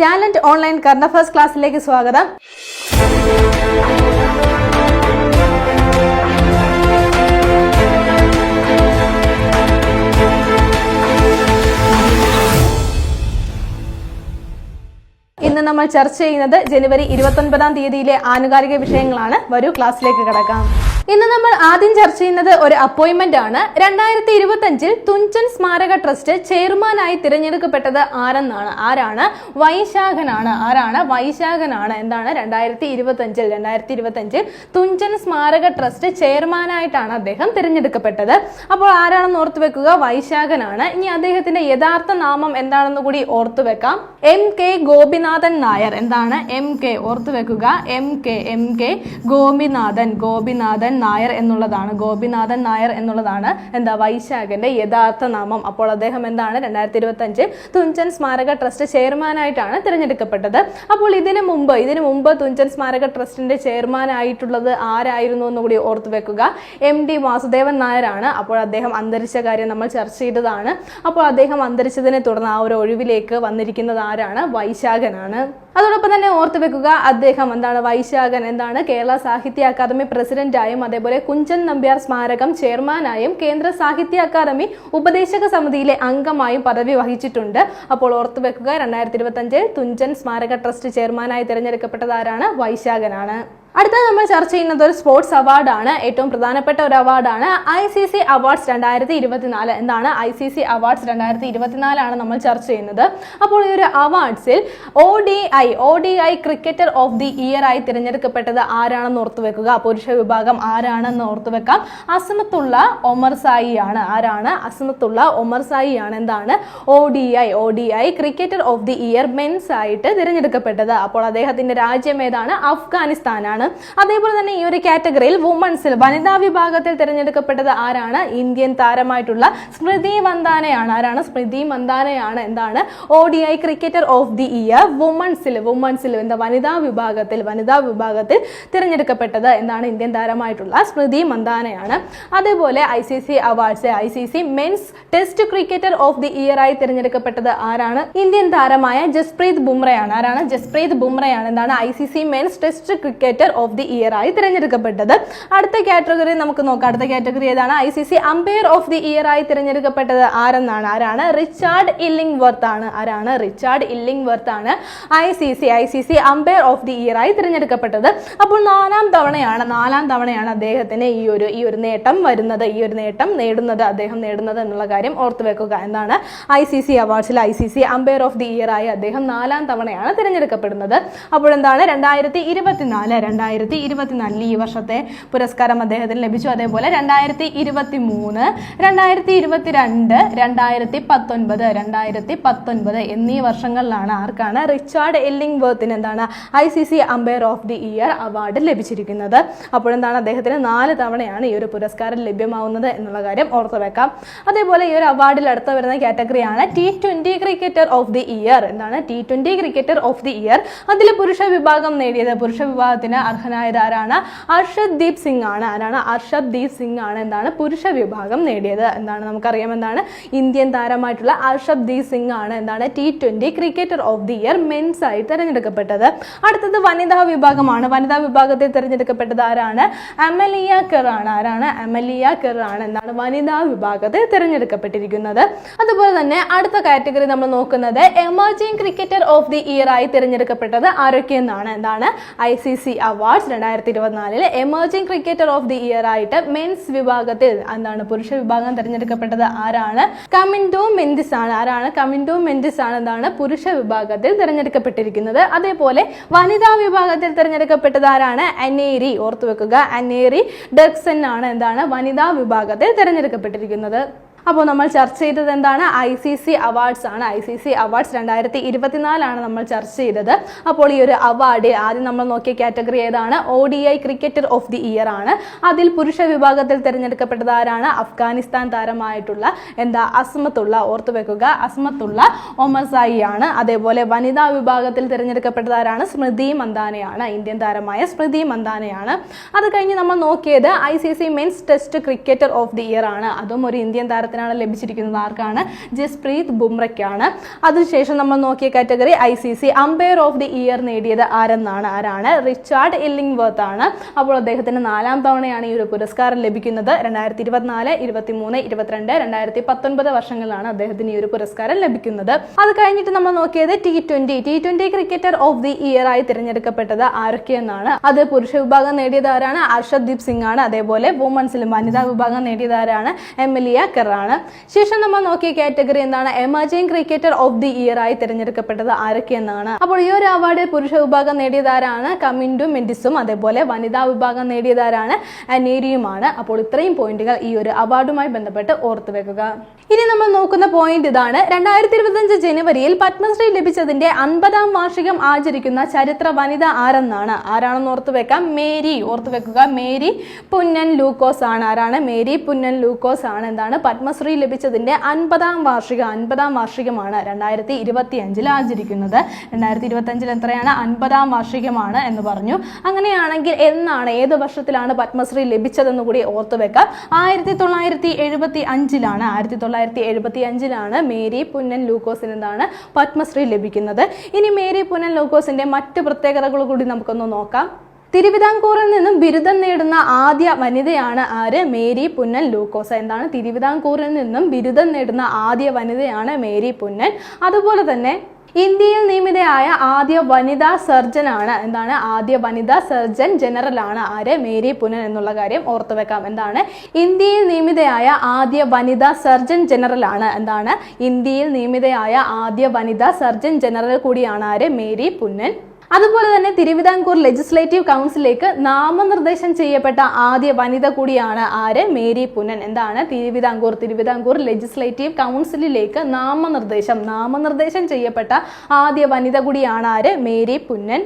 Talent online കർണ first ക്ലാസ്സിലേക്ക് സ്വാഗതം. ഇന്ന് നമ്മൾ ചർച്ച ചെയ്യുന്നത് ജനുവരി ഇരുപത്തൊൻപതാം തീയതിയിലെ ആനുകാലിക വിഷയങ്ങളാണ്. വരൂ ക്ലാസ്സിലേക്ക് കിടക്കാം. ഇന്ന് നമ്മൾ ആദ്യം ചർച്ച ചെയ്യുന്നത് ഒരു അപ്പോയിന്റ്മെന്റ് ആണ്. രണ്ടായിരത്തി ഇരുപത്തി അഞ്ചിൽ തുഞ്ചൻ സ്മാരക ട്രസ്റ്റ് ചെയർമാനായി തിരഞ്ഞെടുക്കപ്പെട്ടത് ആരെന്നാണ്? ആരാണ്? വൈശാഖനാണ്. ആരാണ്? വൈശാഖനാണ്. എന്താണ്? രണ്ടായിരത്തി ഇരുപത്തി അഞ്ചിൽ രണ്ടായിരത്തി ഇരുപത്തി അഞ്ചിൽ തുഞ്ചൻ സ്മാരക ട്രസ്റ്റ് ചെയർമാനായിട്ടാണ് അദ്ദേഹം തിരഞ്ഞെടുക്കപ്പെട്ടത്. അപ്പോൾ ആരാണെന്ന് ഓർത്തു വെക്കുക? വൈശാഖനാണ്. ഇനി അദ്ദേഹത്തിന്റെ യഥാർത്ഥ നാമം എന്താണെന്ന് കൂടി ഓർത്തു വെക്കാം. M K Gopinathan Nair. എന്താണ്? എം കെ ഓർത്തു വെക്കുക. M K M K Gopinathan Gopinathan Nair എന്നുള്ളതാണ് ഗോപിനാഥൻ നായർ എന്നുള്ളതാണ് എന്താ വൈശാഖന്റെ യഥാർത്ഥ നാമം. അപ്പോൾ അദ്ദേഹം എന്താണ്? രണ്ടായിരത്തി ഇരുപത്തി അഞ്ച് തുഞ്ചൻ സ്മാരക ട്രസ്റ്റ് ചെയർമാനായിട്ടാണ് തിരഞ്ഞെടുക്കപ്പെട്ടത്. അപ്പോൾ ഇതിനു മുമ്പ് ഇതിനു മുമ്പ് തുഞ്ചൻ സ്മാരക ട്രസ്റ്റിന്റെ ചെയർമാൻ ആയിട്ടുള്ളത് ആരായിരുന്നു എന്ന് കൂടി ഓർത്തു വെക്കുക. എം ഡി വാസുദേവൻ നായരാണ്. അപ്പോൾ അദ്ദേഹം അന്തരിച്ച കാര്യം നമ്മൾ ചർച്ച ചെയ്തതാണ്. അപ്പോൾ അദ്ദേഹം അന്തരിച്ചതിനെ തുടർന്ന് ആ ഒരു ഒഴിവിലേക്ക് വന്നിരിക്കുന്നത് ആരാണ്? വൈശാഖനാണ്. അതോടൊപ്പം തന്നെ ഓർത്തു വെക്കുക അദ്ദേഹം എന്താണ് വൈശാഖൻ എന്താണ് കേരള സാഹിത്യ അക്കാദമി പ്രസിഡന്റായും അതേപോലെ കുഞ്ചൻ നമ്പ്യാർ സ്മാരകം ചെയർമാനായും കേന്ദ്ര സാഹിത്യ അക്കാദമി ഉപദേശക സമിതിയിലെ അംഗമായും പദവി വഹിച്ചിട്ടുണ്ട്. അപ്പോൾ ഓർത്തു വെക്കുക രണ്ടായിരത്തി ഇരുപത്തി അഞ്ചിൽ തുഞ്ചൻ സ്മാരക ട്രസ്റ്റ് ചെയർമാനായി തിരഞ്ഞെടുക്കപ്പെട്ടതാരാണ് വൈശാഖനാണ്. അടുത്തത് നമ്മൾ ചർച്ച ചെയ്യുന്നത് ഒരു സ്പോർട്സ് അവാർഡാണ്. ഏറ്റവും പ്രധാനപ്പെട്ട ഒരു അവാർഡാണ്. ഐ സി സി അവാർഡ്സ് രണ്ടായിരത്തി ഇരുപത്തിനാല് എന്താണ് ഐ സി സി അവാർഡ്സ് രണ്ടായിരത്തി ഇരുപത്തിനാലാണ് നമ്മൾ ചർച്ച ചെയ്യുന്നത്. അപ്പോൾ ഈ ഒരു അവാർഡ്സിൽ O D I O D I cricketer of the year ആയി തിരഞ്ഞെടുക്കപ്പെട്ടത് ആരാണെന്ന് ഓർത്തുവെക്കുക പുരുഷ വിഭാഗം ആരാണെന്ന് ഓർത്തുവെക്കാം അസമത്തുള്ള ഒമർ സായി ആണ് ആരാണ്? അസമത്തുള്ള ഒമർ സായി ആണ് എന്താണ്? O D I O D I cricketer of the year men's ആയിട്ട് തിരഞ്ഞെടുക്കപ്പെട്ടത്. അപ്പോൾ അദ്ദേഹത്തിന്റെ രാജ്യം ഏതാണ്? അഫ്ഗാനിസ്ഥാനാണ്. അതേപോലെ തന്നെ ഈ ഒരു കാറ്റഗറിയിൽ വുമൺസിൽ വനിതാ വിഭാഗത്തിൽ തിരഞ്ഞെടുക്കപ്പെട്ടത് ആരാണ്? ഇന്ത്യൻ താരമായിട്ടുള്ള സ്മൃതി മന്ദാനയാണ്. ആരാണ്? സ്മൃതി മന്ദാനയാണ്. എന്താണ്? O D I cricketer of the year വുമൺസിൽ വുമൺസിൽ എന്താ? വനിതാ വിഭാഗത്തിൽ വനിതാ വിഭാഗത്തിൽ തിരഞ്ഞെടുക്കപ്പെട്ടത് എന്താണ്? ഇന്ത്യൻ താരമായിട്ടുള്ള സ്മൃതി മന്ദാനയാണ്. അതേപോലെ I C C awards I C C men's test cricketer of the year ആയി തിരഞ്ഞെടുക്കപ്പെട്ടത് ആരാണ്? ഇന്ത്യൻ താരമായ ജസ്പ്രീത് ബുംറയാണ്. ആരാണ്? ജസ്പ്രീത് ബുംറയാണ്. എന്താണ്? I C C men's test cricketer of the year ആയി തിരഞ്ഞെടുക്കപ്പെട്ടത്. അടുത്ത കാറ്റഗറി നമുക്ക് നോക്കാം. അടുത്ത കാറ്റഗറി ഏതാണ്? I C C umpire of the year ആയി തിരഞ്ഞെടുക്കപ്പെട്ടത് ആരെന്നാണ്? ആരാണ്? റിച്ചാർഡ് ഇല്ലിംഗ് വർത്ത് ആണ്. ആരാണ്? റിച്ചാർഡ് ഇല്ലിംഗ് വർത്ത് ആണ് I C C I C C umpire of the year ആയി തിരഞ്ഞെടുക്കപ്പെട്ടത്. അപ്പോൾ നാലാം തവണയാണ് നാലാം തവണയാണ് അദ്ദേഹത്തിന് ഈ ഒരു ഈ ഒരു നേട്ടം വരുന്നത്. ഈ ഒരു നേട്ടം നേടുന്നത് അദ്ദേഹം നേടുന്നത് എന്നുള്ള കാര്യം ഓർത്തു വെക്കുക. എന്താണ്? I C C അവാർഡ്സിൽ I C C umpire of the year ആയി അദ്ദേഹം നാലാം തവണയാണ് തിരഞ്ഞെടുക്കപ്പെടുന്നത്. അപ്പോൾ എന്താണ്? രണ്ടായിരത്തി ഇരുപത്തിനാല് രണ്ടായിരത്തി ഇരുപത്തിനാലിൽ ഈ വർഷത്തെ പുരസ്കാരം അദ്ദേഹത്തിന് ലഭിച്ചു. അതേപോലെ രണ്ടായിരത്തി ഇരുപത്തി മൂന്ന് രണ്ടായിരത്തി ഇരുപത്തിരണ്ട് രണ്ടായിരത്തി പത്തൊൻപത് രണ്ടായിരത്തി പത്തൊൻപത് എന്നീ വർഷങ്ങളിലാണ് ആർക്കാണ് റിച്ചാർഡ് എല്ലിംഗ് വേർത്തിന് എന്താണ് I C C umpire of the year award ലഭിച്ചിരിക്കുന്നത്. അപ്പോഴെന്താണ് അദ്ദേഹത്തിന് നാല് തവണയാണ് ഈ ഒരു പുരസ്കാരം ലഭ്യമാവുന്നത് എന്നുള്ള കാര്യം ഓർത്തു വെക്കാം. അതേപോലെ ഈ ഒരു അവാർഡിൽ അടുത്ത് വരുന്ന കാറ്റഗറിയാണ് T twenty cricketer of the year എന്താണ് T twenty cricketer of the year അതിൽ പുരുഷ വിഭാഗം നേടിയത്. പുരുഷ വിഭാഗത്തിന് അർഹനായത് ആരാണ് അർഷദ് ദീപ് സിംഗ് ആണ് ആരാണ്? അർഷദ് ദീപ് സിംഗ് ആണ് എന്താണ് പുരുഷ വിഭാഗം നേടിയത്. എന്താണ് നമുക്കറിയാം എന്താണ്? ഇന്ത്യൻ താരമായിട്ടുള്ള അർഷദ് ദീപ് സിംഗ് ആണ് എന്താണ് T twenty cricketer of the year men's ആയി തിരഞ്ഞെടുക്കപ്പെട്ടത്. അടുത്തത് വനിതാ വിഭാഗമാണ്. വനിതാ വിഭാഗത്തിൽ തിരഞ്ഞെടുക്കപ്പെട്ടത് ആരാണ്? അമലിയ കെർ ആണ്. ആരാണ്? അമലിയ കെർ ആണ് എന്താണ് വനിതാ വിഭാഗത്തിൽ തിരഞ്ഞെടുക്കപ്പെട്ടിരിക്കുന്നത്. അതുപോലെ തന്നെ അടുത്ത കാറ്റഗറി നമ്മൾ നോക്കുന്നത് emerging cricketer of the year ആയി തിരഞ്ഞെടുക്കപ്പെട്ടത് ആരൊക്കെയെന്നാണ്? എന്താണ്? ഐ സി സി അവാർഡ്സ് രണ്ടായിരത്തി ഇരുപത്തിനാലിൽ emerging cricketer of the year ആയിട്ട് മെൻസ് വിഭാഗത്തിൽ എന്താണ് പുരുഷ വിഭാഗം തിരഞ്ഞെടുക്കപ്പെട്ടത്? ആരാണ്? കമിൻഡോ മെൻഡിസ് ആണ്. ആരാണ്? കമിൻഡോ മെൻഡിസ് ആണ് എന്താണ് പുരുഷ വിഭാഗത്തിൽ തിരഞ്ഞെടുക്കപ്പെട്ടിരിക്കുന്നത്. അതേപോലെ വനിതാ വിഭാഗത്തിൽ തിരഞ്ഞെടുക്കപ്പെട്ടത് ആരാണ്? അനേരി ഓർത്തു വെക്കുക അനേരി ഡെക്സൺ ആണ് എന്താണ് വനിതാ വിഭാഗത്തിൽ തിരഞ്ഞെടുക്കപ്പെട്ടിരിക്കുന്നത്. അപ്പോൾ നമ്മൾ ചർച്ച ചെയ്തത് എന്താണ്? ഐ സി സി അവാർഡ്സ് ആണ്. ഐ സി സി അവാർഡ്സ് രണ്ടായിരത്തി ഇരുപത്തിനാലാണ് നമ്മൾ ചർച്ച ചെയ്തത്. അപ്പോൾ ഈ ഒരു അവാർഡ് ആദ്യം നമ്മൾ നോക്കിയ കാറ്റഗറി ഏതാണ്? O D I cricketer of the year ആണ്. അതിൽ പുരുഷ വിഭാഗത്തിൽ തിരഞ്ഞെടുക്കപ്പെട്ടത് ആരാണ്? അഫ്ഗാനിസ്ഥാൻ താരമായിട്ടുള്ള എന്താ? അസ്മത്തുള്ള ഓർത്തു വെക്കുക. അസ്മത്തുള്ള ഒമസായി ആണ്. അതേപോലെ വനിതാ വിഭാഗത്തിൽ തിരഞ്ഞെടുക്കപ്പെട്ടത് ആരാണ്? സ്മൃതി മന്ദാനയാണ്. ഇന്ത്യൻ താരമായ സ്മൃതി മന്ദാനയാണ്. അത് കഴിഞ്ഞ് നമ്മൾ നോക്കിയത് I C C men's test cricketer of the year ആണ്. അതും ഒരു ഇന്ത്യൻ താര മലയാളത്തിനാണ് ലഭിച്ചിരിക്കുന്നത്. ആർക്കാണ്? ജസ്പ്രീത് ബുംറയ്ക്കാണ്. അതിനുശേഷം നമ്മൾ നോക്കിയ category I C C. Umpire of the year നേടിയത് ആരെന്നാണ്? ആരാണ്? റിച്ചാർഡ് എല്ലിംഗ് വർത്ത് ആണ്. അപ്പോൾ അദ്ദേഹത്തിന് നാലാം തവണയാണ് ഈ ഒരു പുരസ്കാരം ലഭിക്കുന്നത്. രണ്ടായിരത്തി ഇരുപത്തിനാല് ഇരുപത്തി മൂന്ന് ഇരുപത്തിരണ്ട് രണ്ടായിരത്തി പത്തൊൻപത് വർഷങ്ങളിലാണ് അദ്ദേഹത്തിന് ഈ ഒരു പുരസ്കാരം ലഭിക്കുന്നത്. അത് കഴിഞ്ഞിട്ട് നമ്മൾ നോക്കിയത് T twenty T twenty cricketer of the year ആയി തിരഞ്ഞെടുക്കപ്പെട്ടത് ആരൊക്കെയെന്നാണ് അത് പുരുഷ വിഭാഗം നേടിയത് ആരാണ്? അർഷദ്ദീപ് സിംഗ് ആണ്. അതേപോലെ വുമൺസിലും വനിതാ വിഭാഗം നേടിയത് ആരാണ്? എമിലിയ കെറാണ് ശേഷം നമ്മൾ നോക്കിയ കാറ്റഗറി എന്താണ്? Emerging cricketer of the year ആയി തിരഞ്ഞെടുക്കപ്പെട്ടത് ആരൊക്കെയെന്നാണ് അപ്പോൾ ഈ ഒരു അവാർഡ് പുരുഷ വിഭാഗം നേടിയതാരാണ്? കമിൻഡും മെൻഡിസും അതേപോലെ വനിതാ വിഭാഗം നേടിയതാരാണ്? നേരിയുമാണ് അപ്പോൾ ഇത്രയും പോയിന്റുകൾ ഈ ഒരു അവാർഡുമായി ബന്ധപ്പെട്ട് ഓർത്തു വെക്കുക. ഇനി നമ്മൾ നോക്കുന്ന പോയിന്റ് ഇതാണ്. രണ്ടായിരത്തി ഇരുപത്തിയഞ്ച് ജനുവരിയിൽ പത്മശ്രീ ലഭിച്ചതിന്റെ അൻപതാം വാർഷികം ആചരിക്കുന്ന ചരിത്ര വനിത ആരെന്നാണ്? ആരാണെന്ന് ഓർത്തു വെക്കാം. മേരി ഓർത്തു വെക്കുക. മേരി പുന്നൻ ലൂക്കോസ് ആണ്. ആരാണ്? മേരി പുന്നൻ ലൂക്കോസ് ആണ്. എന്താണ്? പത്മശ്രീ ലഭിച്ചതിന്റെ അൻപതാം വാർഷിക അൻപതാം വാർഷികമാണ് രണ്ടായിരത്തി ഇരുപത്തി അഞ്ചിൽ ആചരിക്കുന്നത്. രണ്ടായിരത്തി ഇരുപത്തി അഞ്ചിൽ എത്രയാണ്? അൻപതാം വാർഷികമാണ് എന്ന് പറഞ്ഞു. അങ്ങനെയാണെങ്കിൽ എന്നാണ് ഏത് വർഷത്തിലാണ് പത്മശ്രീ ലഭിച്ചതെന്ന് കൂടി ഓർത്തു വെക്കാം. ആയിരത്തി തൊള്ളായിരത്തി എഴുപത്തി അഞ്ചിലാണ് ആയിരത്തി തൊള്ളായിരത്തി എഴുപത്തി അഞ്ചിലാണ് മേരി പുന്നൻ ലൂക്കോസിന് എന്താണ് പത്മശ്രീ ലഭിക്കുന്നത്. ഇനി മേരി പുന്നൻ ലൂക്കോസിന്റെ മറ്റ് പ്രത്യേകതകൾ കൂടി നമുക്കൊന്ന് നോക്കാം. തിരുവിതാംകൂറിൽ നിന്നും ബിരുദം നേടുന്ന ആദ്യ വനിതയാണ് ആര്? മേരി പുന്നൻ ലൂക്കോസ്. എന്താണ്? തിരുവിതാംകൂറിൽ നിന്നും ബിരുദം നേടുന്ന ആദ്യ വനിതയാണ് മേരി പുന്നൻ അതുപോലെ തന്നെ ഇന്ത്യയിൽ നിയമിതയായ ആദ്യ വനിതാ സർജൻ ആണ് എന്താണ്? ആദ്യ വനിതാ സർജൻ ജനറൽ ആണ് ആര്? മേരി പുനൻ എന്നുള്ള കാര്യം ഓർത്തു വെക്കാം. എന്താണ്? ഇന്ത്യയിൽ നിയമിതയായ ആദ്യ വനിതാ സർജൻ ജനറൽ ആണ്. എന്താണ്? ഇന്ത്യയിൽ നിയമിതയായ ആദ്യ വനിതാ സർജൻ ജനറൽ കൂടിയാണ് ആര്? മേരി പുന്നൻ അതുപോലെ തന്നെ തിരുവിതാംകൂർ ലെജിസ്ലേറ്റീവ് കൗൺസിലേക്ക് നാമനിർദ്ദേശം ചെയ്യപ്പെട്ട ആദ്യ വനിത കൂടിയാണ് ആര്? മേരി പുനൻ എന്താണ്? തിരുവിതാംകൂർ തിരുവിതാംകൂർ ലെജിസ്ലേറ്റീവ് കൗൺസിലിലേക്ക് നാമനിർദ്ദേശം നാമനിർദ്ദേശം ചെയ്യപ്പെട്ട ആദ്യ വനിത കൂടിയാണ് ആര്? മേരി പുന്നൻ.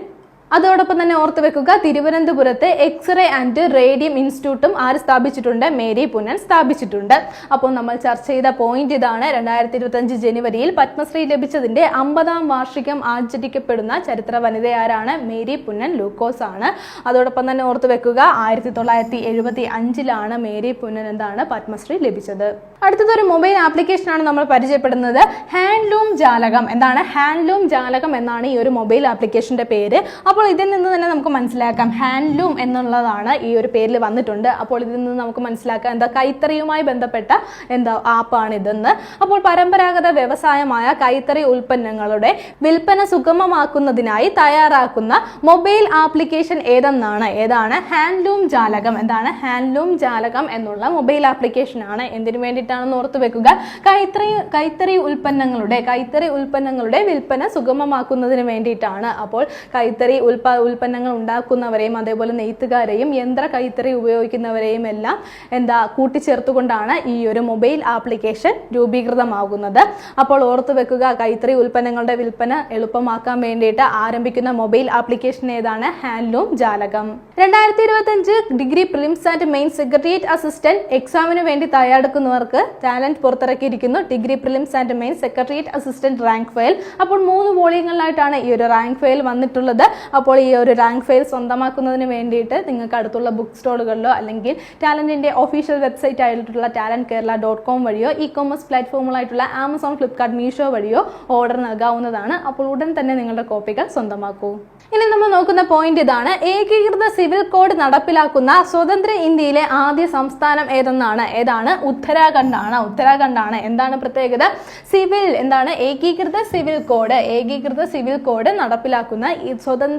അതോടൊപ്പം തന്നെ ഓർത്തു വെക്കുക തിരുവനന്തപുരത്ത് എക്സ്റേ ആൻഡ് റേഡിയം ഇൻസ്റ്റിറ്റ്യൂട്ടും ആര് സ്ഥാപിച്ചിട്ടുണ്ട്? മേരി പുനൻ സ്ഥാപിച്ചിട്ടുണ്ട്. അപ്പോൾ നമ്മൾ ചർച്ച ചെയ്ത പോയിന്റ് ഇതാണ്. രണ്ടായിരത്തി ഇരുപത്തഞ്ച് ജനുവരിയിൽ പത്മശ്രീ ലഭിച്ചതിന്റെ അമ്പതാം വാർഷികം ആചരിക്കപ്പെടുന്ന ചരിത്ര വനിത ആരാണ്? മേരി പുന്നൻ ലൂക്കോസ് ആണ്. അതോടൊപ്പം തന്നെ ഓർത്തു വെക്കുക ആയിരത്തി തൊള്ളായിരത്തി എഴുപത്തി അഞ്ചിലാണ് മേരി പുന്നൻ എന്താണ് പത്മശ്രീ ലഭിച്ചത്. അടുത്തത് ഒരു മൊബൈൽ ആപ്ലിക്കേഷൻ ആണ് നമ്മൾ പരിചയപ്പെടുന്നത്. ഹാൻഡ്ലൂം ജാലകം. എന്താണ്? ഹാൻഡ്ലൂം ജാലകം എന്നാണ് ഈ ഒരു മൊബൈൽ ആപ്ലിക്കേഷന്റെ പേര്. അപ്പോൾ ഇതിൽ നിന്ന് തന്നെ നമുക്ക് മനസ്സിലാക്കാം ഹാൻഡ്ലൂം എന്നുള്ളതാണ് ഈ ഒരു പേരിൽ വന്നിട്ടുണ്ട്. അപ്പോൾ ഇതിൽ നിന്ന് നമുക്ക് മനസ്സിലാക്കാം എന്താ കൈത്തറിയുമായി ബന്ധപ്പെട്ട എന്താ ആപ്പാണ് ഇതെന്ന് അപ്പോൾ പരമ്പരാഗത വ്യവസായമായ കൈത്തറി ഉൽപ്പന്നങ്ങളുടെ വിൽപ്പന സുഗമമാക്കുന്നതിനായി തയ്യാറാക്കുന്ന മൊബൈൽ ആപ്ലിക്കേഷൻ ഏതെന്നാണ്? ഏതാണ്? ഹാൻഡ്ലൂം ജാലകം. എന്താണ്? ഹാൻഡ്ലൂം ജാലകം എന്നുള്ള മൊബൈൽ ആപ്ലിക്കേഷൻ ആണ് എന്തിനു വേണ്ടിയിട്ടാണെന്ന് ഓർത്ത് വെക്കുക. കൈത്തറി കൈത്തറി ഉൽപ്പന്നങ്ങളുടെ കൈത്തറി ഉൽപ്പന്നങ്ങളുടെ വിൽപ്പന സുഗമമാക്കുന്നതിന് വേണ്ടിയിട്ടാണ് അപ്പോൾ കൈത്തറി ഉൽപ്പ ഉൽപ്പന്നങ്ങൾ ഉണ്ടാക്കുന്നവരെയും അതേപോലെ നെയ്ത്തുകാരെയും യന്ത്ര കൈത്തറി ഉപയോഗിക്കുന്നവരെയും എല്ലാം എന്താ കൂട്ടിച്ചേർത്തുകൊണ്ടാണ് ഈ ഒരു മൊബൈൽ ആപ്ലിക്കേഷൻ രൂപീകൃതമാകുന്നത്. അപ്പോൾ ഓർത്തു വെക്കുക കൈത്തറി ഉൽപ്പന്നങ്ങളുടെ വിൽപ്പന എളുപ്പമാക്കാൻ വേണ്ടിയിട്ട് ആരംഭിക്കുന്ന മൊബൈൽ ആപ്ലിക്കേഷൻ ഏതാണ്? ഹാൻഡ്ലൂം ജാലകം. രണ്ടായിരത്തി ഇരുപത്തഞ്ച് degree prelims and main secretariat assistant എക്സാമിന് വേണ്ടി തയ്യാറെടുക്കുന്നവർക്ക് talent പുറത്തിറക്കിയിരിക്കുന്നു degree prelims and main secretariat assistant rank file. അപ്പോൾ മൂന്ന് വോളിയങ്ങളിലായിട്ടാണ് ഈ ഒരു റാങ്ക് ഫയൽ വന്നിട്ടുള്ളത്. അപ്പോൾ ഈ ഒരു റാങ്ക് ഫയൽ സ്വന്തമാക്കുന്നതിന് വേണ്ടിയിട്ട് നിങ്ങൾക്ക് അടുത്തുള്ള ബുക്ക് സ്റ്റോളുകളിലോ അല്ലെങ്കിൽ ടാലന്റിന്റെ ഒഫീഷ്യൽ വെബ്സൈറ്റ് ആയിട്ടുള്ള ടാലന്റ് കേരള ഡോട്ട് കോം വഴിയോ ഇ കോമേഴ്സ് പ്ലാറ്റ്ഫോമുകളായിട്ടുള്ള ആമസോൺ ഫ്ലിപ്കാർട്ട് മീഷോ വഴിയോ ഓർഡർ നൽകാവുന്നതാണ്. അപ്പോൾ ഉടൻ തന്നെ നിങ്ങളുടെ കോപ്പികൾ സ്വന്തമാക്കൂ. ഇനി നമ്മൾ നോക്കുന്ന പോയിന്റ് ഇതാണ്. ഏകീകൃത സിവിൽ കോഡ് നടപ്പിലാക്കുന്ന സ്വതന്ത്ര ഇന്ത്യയിലെ ആദ്യ സംസ്ഥാനം ഏതെന്നാണ്? ഏതാണ്? ഉത്തരാഖണ്ഡാണ്. ഉത്തരാഖണ്ഡാണ്. എന്താണ് പ്രത്യേകത? സിവിൽ എന്താണ്? ഏകീകൃത സിവിൽ കോഡ് ഏകീകൃത സിവിൽ കോഡ് നടപ്പിലാക്കുന്ന ഈ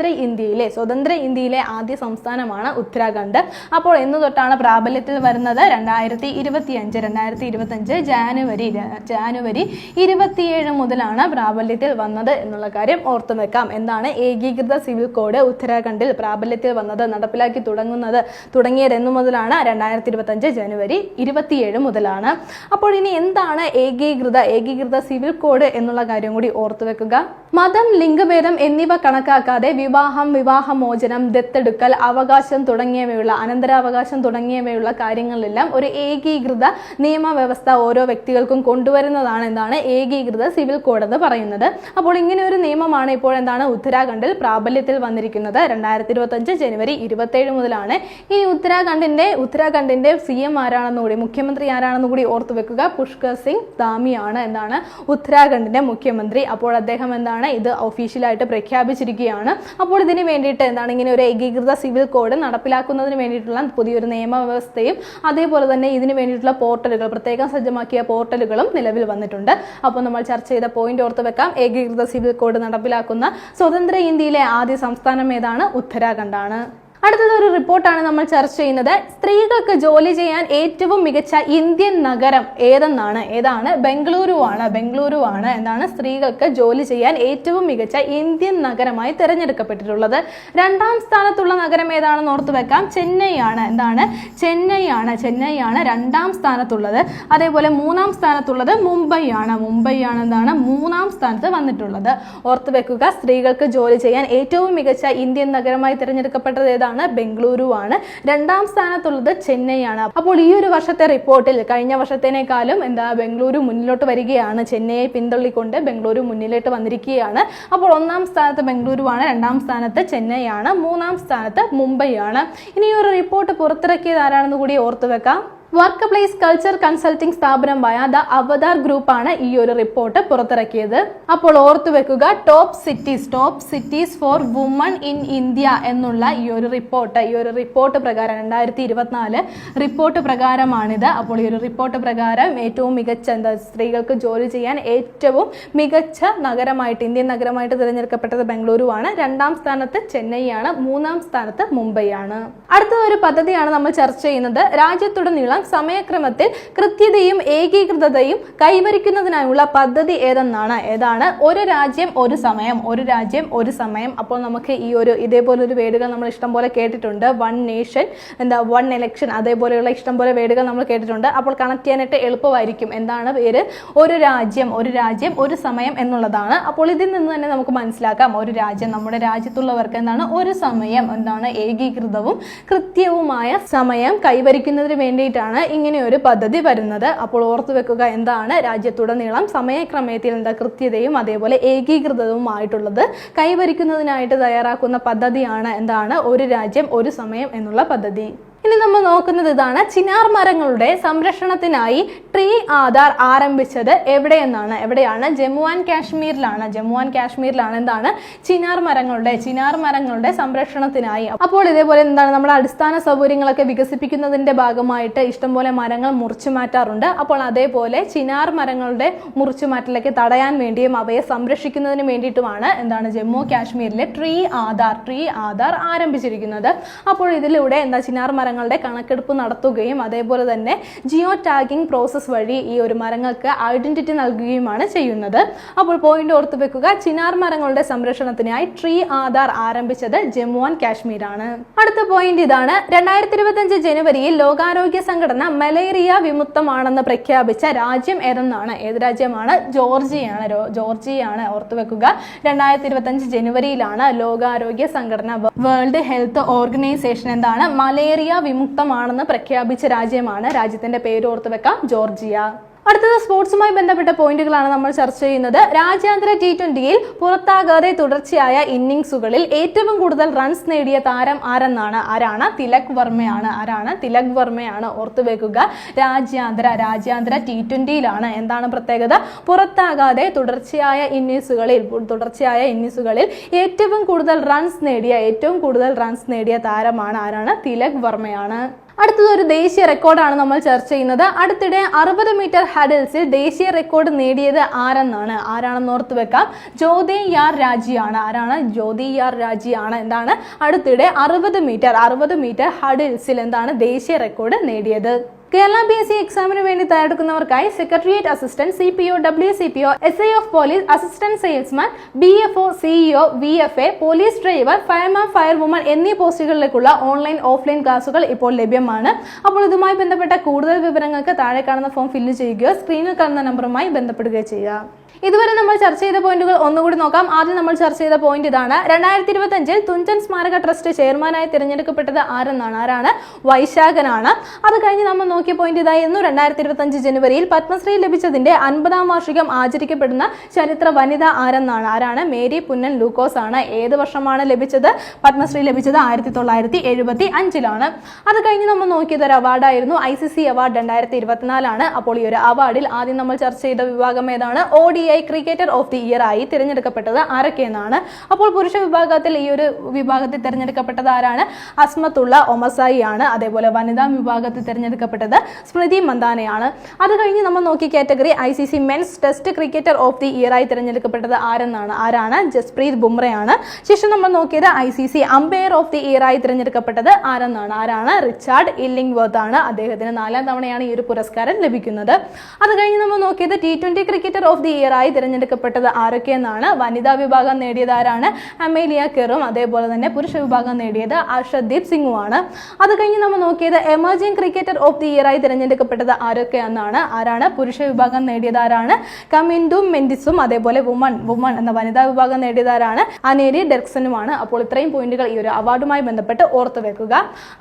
സ്വതന്ത്ര ഇന്ത്യയിലെ സ്വതന്ത്ര ഇന്ത്യയിലെ ആദ്യ സംസ്ഥാനമാണ് ഉത്തരാഖണ്ഡ്. അപ്പോൾ എന്ന് തൊട്ടാണ് പ്രാബല്യത്തിൽ വരുന്നത് രണ്ടായിരത്തി ഇരുപത്തി അഞ്ച് രണ്ടായിരത്തി ഇരുപത്തി അഞ്ച് ജാനുവരി ജാനുവരി ഇരുപത്തിയേഴ് മുതലാണ് പ്രാബല്യത്തിൽ വന്നത് എന്നുള്ള കാര്യം ഓർത്തു വെക്കാം. എന്താണ് ഏകീകൃത സിവിൽ കോഡ് ഉത്തരാഖണ്ഡിൽ പ്രാബല്യത്തിൽ വന്നത് നടപ്പിലാക്കി തുടങ്ങുന്നത് തുടങ്ങിയത് എന്നു മുതലാണ് രണ്ടായിരത്തി ഇരുപത്തി അഞ്ച് ജനുവരി ഇരുപത്തിയേഴ് മുതലാണ്. അപ്പോൾ ഇനി എന്താണ് ഏകീകൃത ഏകീകൃത സിവിൽ കോഡ് എന്നുള്ള കാര്യം കൂടി ഓർത്തു വെക്കുക. മതം ലിംഗഭേദം എന്നിവ കണക്കാക്കാതെ വിവാഹം വിവാഹമോചനം ദത്തെടുക്കൽ അവകാശം തുടങ്ങിയവയുള്ള അനന്തരാവകാശം തുടങ്ങിയവയുള്ള കാര്യങ്ങളിലെല്ലാം ഒരു ഏകീകൃത നിയമവ്യവസ്ഥ ഓരോ വ്യക്തികൾക്കും കൊണ്ടുവരുന്നതാണ് എന്താണ് ഏകീകൃത സിവിൽ കോഡ് എന്ന് പറയുന്നത്. അപ്പോൾ ഇങ്ങനെ ഒരു നിയമമാണ് ഇപ്പോൾ എന്താണ് ഉത്തരാഖണ്ഡിൽ പ്രാബല്യത്തിൽ വന്നിരിക്കുന്നത്. രണ്ടായിരത്തി ഇരുപത്തഞ്ച് ജനുവരി ഇരുപത്തേഴ് മുതലാണ്. ഇനി ഉത്തരാഖണ്ഡിന്റെ ഉത്തരാഖണ്ഡിന്റെ സി എം ആരാണെന്ന് കൂടി മുഖ്യമന്ത്രി ആരാണെന്ന് കൂടി ഓർത്തു വെക്കുക. പുഷ്കർ സിംഗ് ധാമിയാണ് എന്താണ് ഉത്തരാഖണ്ഡിന്റെ മുഖ്യമന്ത്രി. അപ്പോൾ അദ്ദേഹം എന്താണ് ഇത് ഒഫീഷ്യലായിട്ട് പ്രഖ്യാപിച്ചിരിക്കുകയാണ്. അപ്പോൾ ഇതിന് വേണ്ടിയിട്ട് എന്താണ് ഇങ്ങനെ ഒരു ഏകീകൃത സിവിൽ കോഡ് നടപ്പിലാക്കുന്നതിന് വേണ്ടിയിട്ടുള്ള പുതിയൊരു നിയമവ്യവസ്ഥയും അതേപോലെ തന്നെ ഇതിന് വേണ്ടിയിട്ടുള്ള പോർട്ടലുകൾ പ്രത്യേകം സജ്ജമാക്കിയ പോർട്ടലുകളും നിലവിൽ വന്നിട്ടുണ്ട്. അപ്പോൾ നമ്മൾ ചർച്ച ചെയ്ത പോയിന്റ് ഓർത്ത് വെക്കാം. ഏകീകൃത സിവിൽ കോഡ് നടപ്പിലാക്കുന്ന സ്വതന്ത്ര ഇന്ത്യയിലെ ആദ്യ സംസ്ഥാനം ഏതാണ്? ഉത്തരാഖണ്ഡാണ്. അടുത്തത് ഒരു റിപ്പോർട്ടാണ് നമ്മൾ ചർച്ച ചെയ്യുന്നത്. സ്ത്രീകൾക്ക് ജോലി ചെയ്യാൻ ഏറ്റവും മികച്ച ഇന്ത്യൻ നഗരം ഏതെന്നാണ്? ഏതാണ്? ബംഗളൂരു ആണ് ബംഗളൂരു ആണ് എന്താണ് സ്ത്രീകൾക്ക് ജോലി ചെയ്യാൻ ഏറ്റവും മികച്ച ഇന്ത്യൻ നഗരമായി തിരഞ്ഞെടുക്കപ്പെട്ടിട്ടുള്ളത്. രണ്ടാം സ്ഥാനത്തുള്ള നഗരം ഏതാണെന്ന് ഓർത്ത് വെക്കാം. ചെന്നൈ ആണ് എന്താണ്? ചെന്നൈ ആണ് ചെന്നൈ ആണ് രണ്ടാം സ്ഥാനത്തുള്ളത്. അതേപോലെ മൂന്നാം സ്ഥാനത്തുള്ളത് മുംബൈ ആണ് മുംബൈ ആണ് എന്താണ്? മൂന്നാം സ്ഥാനത്ത് വന്നിട്ടുള്ളത്. ഓർത്ത് വെക്കുക സ്ത്രീകൾക്ക് ജോലി ചെയ്യാൻ ഏറ്റവും മികച്ച ഇന്ത്യൻ നഗരമായി തിരഞ്ഞെടുക്കപ്പെട്ടത് ഏതാണ്? ആണ് രണ്ടാം സ്ഥാനത്തുള്ളത് ചെന്നൈയാണ്. അപ്പോൾ ഈ ഒരു വർഷത്തെ റിപ്പോർട്ടിൽ കഴിഞ്ഞ വർഷത്തേനേക്കാളും എന്താ ബംഗളൂരു മുന്നിലോട്ട് വരികയാണ്. ചെന്നൈയെ പിന്തള്ളിക്കൊണ്ട് ബംഗളൂരു മുന്നിലോട്ട് വന്നിരിക്കുകയാണ്. അപ്പോൾ ഒന്നാം സ്ഥാനത്ത് ബംഗളൂരു ആണ് രണ്ടാം സ്ഥാനത്ത് ചെന്നൈയാണ് മൂന്നാം സ്ഥാനത്ത് മുംബൈയാണ്. ഇനി ഈ ഒരു റിപ്പോർട്ട് പുറത്തിറക്കിയത് ആരാണെന്ന് കൂടി ഓർത്തു വെക്കാം വർക്ക് പ്ലേസ് കൾച്ചർ കൺസൾട്ടിംഗ് സ്ഥാപനം സ്ഥാപനമായ ദ അവതാർ ഗ്രൂപ്പ് ആണ് ഈ ഒരു റിപ്പോർട്ട് പുറത്തിറക്കിയത്. അപ്പോൾ ഓർത്തു വെക്കുക top cities top cities for woman in India എന്നുള്ള ഈ ഒരു റിപ്പോർട്ട്. ഈ ഒരു റിപ്പോർട്ട് പ്രകാരം രണ്ടായിരത്തി ഇരുപത്തിനാല് റിപ്പോർട്ട് പ്രകാരമാണിത്. അപ്പോൾ ഈ ഒരു റിപ്പോർട്ട് പ്രകാരം ഏറ്റവും മികച്ച എന്താ സ്ത്രീകൾക്ക് ജോലി ചെയ്യാൻ ഏറ്റവും മികച്ച നഗരമായിട്ട് ഇന്ത്യൻ നഗരമായിട്ട് തിരഞ്ഞെടുക്കപ്പെട്ടത് ബംഗളൂരു ആണ് രണ്ടാം സ്ഥാനത്ത് ചെന്നൈയാണ് മൂന്നാം സ്ഥാനത്ത് മുംബൈ ആണ് അടുത്ത ഒരു പദ്ധതിയാണ് നമ്മൾ ചർച്ച ചെയ്യുന്നത്. രാജ്യത്തുടനീളം സമയക്രമത്തിൽ കൃത്യതയും ഏകീകൃതതയും കൈവരിക്കുന്നതിനായുള്ള പദ്ധതി ഏതെന്നാണ്? ഏതാണ്? ഒരു രാജ്യം ഒരു സമയം ഒരു രാജ്യം ഒരു സമയം. അപ്പോൾ നമുക്ക് ഈ ഒരു ഇതേപോലൊരു വേടുകൾ നമ്മൾ ഇഷ്ടംപോലെ കേട്ടിട്ടുണ്ട്. വൺ നേഷൻ എന്താ വൺ എലക്ഷൻ അതേപോലെയുള്ള ഇഷ്ടംപോലെ വേടുകൾ നമ്മൾ കേട്ടിട്ടുണ്ട്. അപ്പോൾ കണക്ട് ചെയ്യാനായിട്ട് എളുപ്പമായിരിക്കും. എന്താണ് പേര്? ഒരു രാജ്യം ഒരു രാജ്യം ഒരു സമയം എന്നുള്ളതാണ്. അപ്പോൾ ഇതിൽ നിന്ന് തന്നെ നമുക്ക് മനസ്സിലാക്കാം. ഒരു രാജ്യം നമ്മുടെ രാജ്യത്തുള്ളവർക്ക് എന്താണ്? ഒരു സമയം എന്താണ് ഏകീകൃതവും കൃത്യവുമായ സമയം കൈവരിക്കുന്നതിന് വേണ്ടിയിട്ടാണ് ഇങ്ങനെ ഒരു പദ്ധതി വരുന്നത്. അപ്പോൾ ഓർത്തു വെക്കുക എന്താണ് രാജ്യത്തുടനീളം എന്താ കൃത്യതയും അതേപോലെ ഏകീകൃതവുമായിട്ടുള്ളത്. കൈവരിക്കുന്നതിനായിട്ട് തയ്യാറാക്കുന്ന പദ്ധതിയാണ് എന്താണ്? ഒരു രാജ്യം ഒരു സമയം എന്നുള്ള പദ്ധതി. ഇനി നമ്മൾ നോക്കുന്നത് ഇതാണ്. ചിനാർ മരങ്ങളുടെ സംരക്ഷണത്തിനായി ട്രീ ആധാർ ആരംഭിച്ചത് എവിടെയെന്നാണ്? എവിടെയാണ്? ജമ്മു ആൻഡ് കാശ്മീരിലാണ്. ജമ്മു ആൻഡ് കാശ്മീരിലാണ് എന്താണ്? ചിനാർ മരങ്ങളുടെ ചിനാർ മരങ്ങളുടെ സംരക്ഷണത്തിനായി. അപ്പോൾ ഇതേപോലെ എന്താണ്? നമ്മുടെ അടിസ്ഥാന സൗകര്യങ്ങളൊക്കെ വികസിപ്പിക്കുന്നതിന്റെ ഭാഗമായിട്ട് ഇഷ്ടംപോലെ മരങ്ങൾ മുറിച്ചു മാറ്റാറുണ്ട്. അപ്പോൾ അതേപോലെ ചിനാർ മരങ്ങളുടെ മുറിച്ചു മാറ്റലൊക്കെ തടയാൻ വേണ്ടിയും അവയെ സംരക്ഷിക്കുന്നതിന് വേണ്ടിയിട്ടുമാണ് എന്താണ് ജമ്മു കാശ്മീരിലെ ട്രീ ആധാർ ട്രീ ആധാർ ആരംഭിച്ചിരിക്കുന്നത്. അപ്പോൾ ഇതിലൂടെ എന്താ ചിനാർ മരങ്ങളുടെ കണക്കെടുപ്പ് നടത്തുകയും അതേപോലെ തന്നെ ജിയോ ടാഗിംഗ് പ്രോസസ്സ് വഴി ഈ ഒരു മരങ്ങൾക്ക് ഐഡന്റിറ്റി നൽകുകയുമാണ് ചെയ്യുന്നത്. അപ്പോൾ പോയിന്റ് ഓർത്ത് വെക്കുക ചിനാർ മരങ്ങളുടെ സംരക്ഷണത്തിനായി ട്രീ ആധാർ ആരംഭിച്ചത് ജമ്മു ആൻഡ് കാശ്മീരാണ്. അടുത്ത പോയിന്റ് ഇതാണ് രണ്ടായിരത്തി ഇരുപത്തഞ്ച് ജനുവരിയിൽ ലോകാരോഗ്യ സംഘടന മലേറിയ വിമുക്തമാണെന്ന് പ്രഖ്യാപിച്ച രാജ്യം ഏതെന്നാണ്? ഏത് രാജ്യമാണ്? ജോർജിയാണ് ജോർജിയാണ് ജോർജിയയാണ് ഓർത്തു വെക്കുക. രണ്ടായിരത്തി ഇരുപത്തഞ്ച് ജനുവരിയിലാണ് ലോകാരോഗ്യ സംഘടന വേൾഡ് ഹെൽത്ത് ഓർഗനൈസേഷൻ എന്താണ്? മലേറിയ വിമുക്തമാണെന്ന് പ്രഖ്യാപിച്ച രാജ്യമാണ്. രാജ്യത്തിന്റെ പേരോർത്ത് വെക്കാം. ജോർജിയ. അടുത്തത് സ്പോർട്സുമായി ബന്ധപ്പെട്ട പോയിന്റുകളാണ് നമ്മൾ ചർച്ച ചെയ്യുന്നത്. രാജ്യാന്തര ടി ട്വന്റിയിൽ പുറത്താകാതെ തുടർച്ചയായ ഇന്നിംഗ്സുകളിൽ ഏറ്റവും കൂടുതൽ റൺസ് നേടിയ താരം ആരെന്നാണ്? ആരാണ്? തിലക് വർമ്മയാണ്. ആരാണ്? തിലക് വർമ്മയാണ്. ഓർത്തു വെക്കുക. രാജ്യാന്തര രാജ്യാന്തര ടി ട്വന്റിയിലാണ് എന്താണ് പ്രത്യേകത? പുറത്താകാതെ തുടർച്ചയായ ഇന്നിംഗ്സുകളിൽ തുടർച്ചയായ ഇന്നിംഗ്സുകളിൽ ഏറ്റവും കൂടുതൽ റൺസ് നേടിയ ഏറ്റവും കൂടുതൽ റൺസ് നേടിയ താരമാണ് ആരാണ്? തിലക് വർമ്മയാണ്. അടുത്തത് ഒരു ദേശീയ റെക്കോർഡാണ് നമ്മൾ ചർച്ച ചെയ്യുന്നത്. അടുത്തിടെ അറുപത് മീറ്റർ ഹഡിൽസിൽ ദേശീയ റെക്കോർഡ് നേടിയത് ആരെന്നാണ്? ആരാണെന്ന് ഓർത്ത് വെക്കാം. ജ്യോതി യാർ രാജിയാണ്. ആരാണ്? ജ്യോതി യാർ രാജിയാണ്. എന്താണ്? അടുത്തിടെ അറുപത് മീറ്റർ അറുപത് മീറ്റർ ഹഡിൽസിൽ എന്താണ് ദേശീയ റെക്കോർഡ് നേടിയത്? കേരള ബി എസ് സി എക്സാമിന് വേണ്ടി തയ്യാറെടുക്കുന്നവർക്കായി secretariat assistant C P O W C P O S I of police assistant salesman B F O CEO V F A police driver fireman fire woman എന്നീ പോസ്റ്റുകളിലേക്കുള്ള online offline ക്ലാസുകൾ ഇപ്പോൾ ലഭ്യമാണ്. അപ്പോൾ ഇതുമായി ബന്ധപ്പെട്ട കൂടുതൽ വിവരങ്ങൾക്ക് താഴെ കാണുന്ന ഫോം ഫില്ല് ചെയ്യുകയോ സ്ക്രീനിൽ കാണുന്ന നമ്പറുമായി ബന്ധപ്പെടുകയോ ചെയ്യുക. ഇതുവരെ നമ്മൾ ചർച്ച ചെയ്ത പോയിന്റുകൾ ഒന്നുകൂടി നോക്കാം. ആദ്യം നമ്മൾ ചർച്ച ചെയ്ത പോയിന്റ് ഇതാണ്. രണ്ടായിരത്തി ഇരുപത്തി അഞ്ചിൽ തുഞ്ചൻ സ്മാരക ട്രസ്റ്റ് ചെയർമാനായി തിരഞ്ഞെടുക്കപ്പെട്ടത് ആരെന്നാണ്? ആരാണ്? വൈശാഖനാണ്. അത് കഴിഞ്ഞ് നമ്മൾ നോക്കിയ പോയിന്റ് ഇതായിരുന്നു രണ്ടായിരത്തി ഇരുപത്തി അഞ്ച് ജനുവരിയിൽ പത്മശ്രീ ലഭിച്ചതിന്റെ അൻപതാം വാർഷികം ആചരിക്കപ്പെടുന്ന ചരിത്ര വനിത ആരെന്നാണ്? ആരാണ്? മേരി പുന്നൻ ലൂക്കോസ് ആണ് ഏത് വർഷമാണ് ലഭിച്ചത്? പത്മശ്രീ ലഭിച്ചത് ആയിരത്തി തൊള്ളായിരത്തി എഴുപത്തി അഞ്ചിലാണ് അത് കഴിഞ്ഞ് നമ്മൾ നോക്കിയത് ഒരു അവാർഡായിരുന്നു. ഐ സി സി അവാർഡ് രണ്ടായിരത്തി ഇരുപത്തിനാലാണ് അപ്പോൾ ഈ ഒരു അവാർഡിൽ ആദ്യം നമ്മൾ ചർച്ച ചെയ്ത വിഭാഗം ഏതാണ്? O D I cricketer of the year ആയി തിരഞ്ഞെടുക്കപ്പെട്ടത് ആരൊക്കെയെന്നാണ്. അപ്പോൾ പുരുഷ വിഭാഗത്തിൽ ഈ ഒരു വിഭാഗത്തിൽ തിരഞ്ഞെടുക്കപ്പെട്ടത് ആരാണ്? അസ്മത്തുള്ള ഒമസായി ആണ്. അതേപോലെ വനിതാ വിഭാഗത്തിൽ തിരഞ്ഞെടുക്കപ്പെട്ടത് സ്മൃതി മന്ദാനയാണ്. അത് കഴിഞ്ഞ് നമ്മൾ നോക്കിയ category I C C men's test cricketer of the year ആയി തിരഞ്ഞെടുക്കപ്പെട്ടത് ആരെന്നാണ്? ആരാണ്? ജസ്പ്രീത് ബുംറയാണ്. ശേഷം നമ്മൾ നോക്കിയത് I C C umpire of the year ആയി തിരഞ്ഞെടുക്കപ്പെട്ടത് ആരെന്നാണ്? ആരാണ്? റിച്ചാർഡ് ഇല്ലിംഗ് വർത്ത് ആണ്. അദ്ദേഹത്തിന് നാലാം തവണയാണ് ഈ ഒരു പുരസ്കാരം ലഭിക്കുന്നത്. അത് കഴിഞ്ഞ് നമ്മൾ നോക്കിയത് T twenty cricketer of the year ആയി തിരഞ്ഞെടുക്കപ്പെട്ടത് ആരൊക്കെയെന്നാണ് വനിതാ വിഭാഗം നേടിയത് ആരാണ് അമേലിയ കെറും അതേപോലെ തന്നെ പുരുഷ വിഭാഗം നേടിയത് അർഷദ്ദീപ് സിംഗുമാണ് അത് കഴിഞ്ഞ് നമ്മൾ നോക്കിയത് എമർജിംഗ് ക്രിക്കറ്റർ ഓഫ് ദി ആയി തിരഞ്ഞെടുക്കപ്പെട്ടത് ആരൊക്കെയെന്നാണ് ആരാണ് പുരുഷ വിഭാഗം നേടിയത് ആരാണ് കമിൻഡും മെൻഡിസും അതേപോലെ വുമൺ വുമൺ എന്ന വനിതാ വിഭാഗം നേടിയത് ആരാണ് അനേരി ഡെർക്സനുമാണ് അപ്പോൾ ഇത്രയും പോയിന്റുകൾ ഈ ഒരു അവാർഡുമായി ബന്ധപ്പെട്ട് ഓർത്തു വെക്കുക.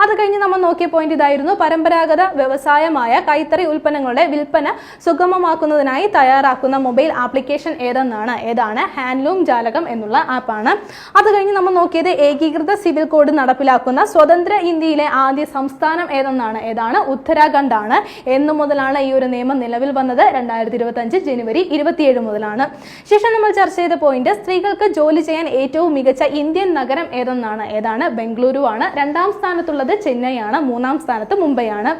അത് കഴിഞ്ഞ് നമ്മൾ നോക്കിയ പോയിന്റ് ഇതായിരുന്നു പരമ്പരാഗത വ്യവസായമായ കൈത്തറി ഉൽപ്പന്നങ്ങളുടെ വിൽപ്പന സുഗമമാക്കുന്നതിനായി തയ്യാറാക്കുന്ന മൊബൈൽ ആപ്ലിക്കേഷൻ ഏതെന്നാണ്? ഏതാണ്? ഹാൻഡ്ലൂം ജാലകം എന്നുള്ള ആപ്പാണ്. അത് കഴിഞ്ഞ് നമ്മൾ നോക്കിയത് ഏകീകൃത സിവിൽ കോഡ് നടപ്പിലാക്കുന്ന സ്വതന്ത്ര ഇന്ത്യയിലെ ആദ്യ സംസ്ഥാനം ഏതെന്നാണ്? ഏതാണ്? ഉത്തരാഖണ്ഡ് ആണ് എന്നു മുതലാണ് ഈ ഒരു നിയമം നിലവിൽ വന്നത്. രണ്ടായിരത്തി ഇരുപത്തി അഞ്ച് ജനുവരി ഇരുപത്തിയേഴ് മുതലാണ്. ശേഷം നമ്മൾ ചർച്ച ചെയ്ത പോയിന്റ് സ്ത്രീകൾക്ക് ജോലി ചെയ്യാൻ ഏറ്റവും മികച്ച ഇന്ത്യൻ നഗരം ഏതെന്നാണ്? ഏതാണ്? ബംഗളൂരു ആണ് രണ്ടാം സ്ഥാനത്തുള്ളത് ചെന്നൈ ആണ് മൂന്നാം സ്ഥാനത്ത് മുംബൈ ആണ്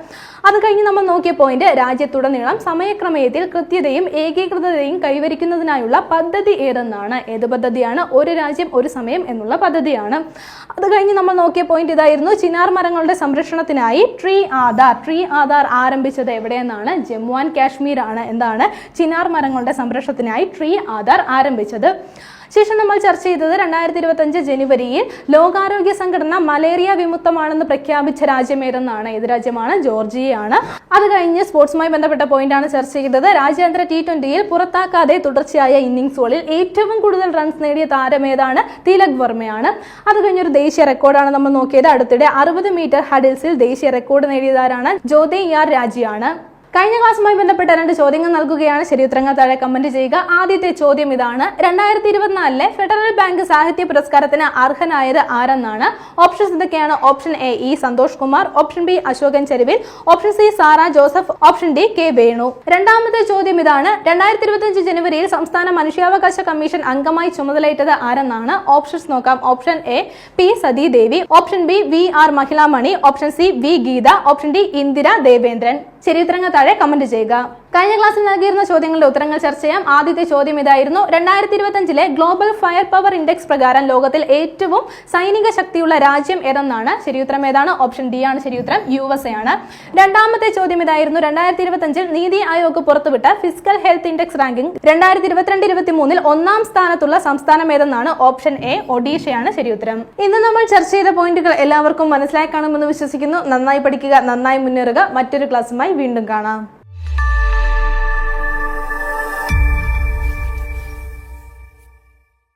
അത് കഴിഞ്ഞ് നമ്മൾ നോക്കിയ പോയിന്റ് രാജ്യത്തുടനീളം സമയക്രമയത്തിൽ കൃത്യതയും ഏകീകൃതതയും കൈവരിക്കുന്നതിനായുള്ള പദ്ധതി ഏതെന്നാണ്? ഏത് പദ്ധതിയാണ്? ഒരു രാജ്യം ഒരു സമയം എന്നുള്ള പദ്ധതിയാണ്. അത് കഴിഞ്ഞ് നമ്മൾ നോക്കിയ പോയിന്റ് ഇതായിരുന്നു. ചിനാർ മരങ്ങളുടെ സംരക്ഷണത്തിനായി ട്രീ ആധാർ. ട്രീ ആധാർ ആരംഭിച്ചത് എവിടെയെന്നാണ്? ജമ്മു ആൻഡ് കാശ്മീർ ആണ് എന്താണ്? ചിനാർ മരങ്ങളുടെ സംരക്ഷണത്തിനായി ട്രീ ആധാർ ആരംഭിച്ചത്. ശേഷം നമ്മൾ ചർച്ച ചെയ്തത് രണ്ടായിരത്തി ഇരുപത്തഞ്ച് ജനുവരിയിൽ ലോകാരോഗ്യ സംഘടന മലേറിയ വിമുക്തമാണെന്ന് പ്രഖ്യാപിച്ച രാജ്യം ഏതെന്നാണ് ഏത് രാജ്യമാണ്? ജോർജിയയാണ്. അത് കഴിഞ്ഞ് സ്പോർട്സുമായി ബന്ധപ്പെട്ട പോയിന്റാണ് ചർച്ച ചെയ്തത്. രാജ്യാന്തര ടി ട്വന്റിയിൽ പുറത്താക്കാതെ തുടർച്ചയായ ഇന്നിംഗ്സുകളിൽ ഏറ്റവും കൂടുതൽ റൺസ് നേടിയ താരം ഏതാണ്? തിലക് വർമ്മയാണ്. അത് കഴിഞ്ഞൊരു ദേശീയ റെക്കോർഡാണ് നമ്മൾ നോക്കിയത്. അടുത്തിടെ അറുപത് മീറ്റർ ഹഡിൽസിൽ ദേശീയ റെക്കോർഡ് നേടിയതാരാണ്? ജ്യോതി ആർ രാജിയാണ്. കഴിഞ്ഞ ക്ലാസ്സുമായി ബന്ധപ്പെട്ട രണ്ട് ചോദ്യങ്ങൾ നൽകുകയാണ്. ശരി ഉത്തരങ്ങൾ താഴെ കമന്റ് ചെയ്യുക. ആദ്യത്തെ ചോദ്യം ഇതാണ്. രണ്ടായിരത്തി ഇരുപത്തിനാലിലെ ഫെഡറൽ ബാങ്ക് സാഹിത്യ പുരസ്കാരത്തിന് അർഹനായത് ആരെന്നാണ്? ഓപ്ഷൻസ് എന്തൊക്കെയാണ്? Option A E Santhosh Kumar. Option B Ashokan Cheruvil. Option C Sarah Joseph. Option D K Venu. രണ്ടാമത്തെ ചോദ്യം ഇതാണ്. രണ്ടായിരത്തി ഇരുപത്തിയഞ്ച് ജനുവരിയിൽ സംസ്ഥാന മനുഷ്യാവകാശ കമ്മീഷൻ അംഗമായി ചുമതലയേറ്റത് ആരെന്നാണ്? ഓപ്ഷൻസ് നോക്കാം. Option A P Sathidevi. Option B V R Mahilamani. Option C V Geetha. Option D Indira Devendran ശരി ഉത്തരങ്ങൾ താഴെ കമന്റ് ചെയ്യുക. കഴിഞ്ഞ ക്ലാസ്സിൽ നൽകിയിരുന്ന ചോദ്യങ്ങളുടെ ഉത്തരങ്ങൾ ചർച്ച ചെയ്യാം. ആദ്യത്തെ ചോദ്യം ഇതായിരുന്നു. രണ്ടായിരത്തി ഇരുപത്തിയഞ്ചിലെ ഗ്ലോബൽ ഫയർ പവർ ഇൻഡെക്സ് പ്രകാരം ലോകത്തിൽ ഏറ്റവും സൈനിക ശക്തിയുള്ള രാജ്യം ഏതെന്നാണ്? ശരിയുത്തരം ഏതാണ്? ഓപ്ഷൻ ഡി ആണ് ശരിയുത്തരം. യു എസ് എ ആണ്. രണ്ടാമത്തെ ചോദ്യം ഇതായിരുന്നു. രണ്ടായിരത്തി ഇരുപത്തിയഞ്ചിൽ നീതി ആയോഗ് പുറത്തുവിട്ട ഫിസിക്കൽ ഹെൽത്ത് ഇൻഡെക്സ് റാങ്കിംഗ് രണ്ടായിരത്തി ഇരുപത്തിരണ്ട് ഇരുപത്തി മൂന്നിൽ ഒന്നാം സ്ഥാനത്തുള്ള സംസ്ഥാനം ഏതെന്നാണ്? ഓപ്ഷൻ എ ഒഡീഷയാണ് ശരിയുത്തരം. ഇന്ന് നമ്മൾ ചർച്ച ചെയ്ത പോയിന്റുകൾ എല്ലാവർക്കും മനസ്സിലായി കാണുമെന്ന് വിശ്വസിക്കുന്നു. നന്നായി പഠിക്കുക നന്നായി മുന്നേറുക. മറ്റൊരു ക്ലാസ്സുമായി വീണ്ടും കാണാം.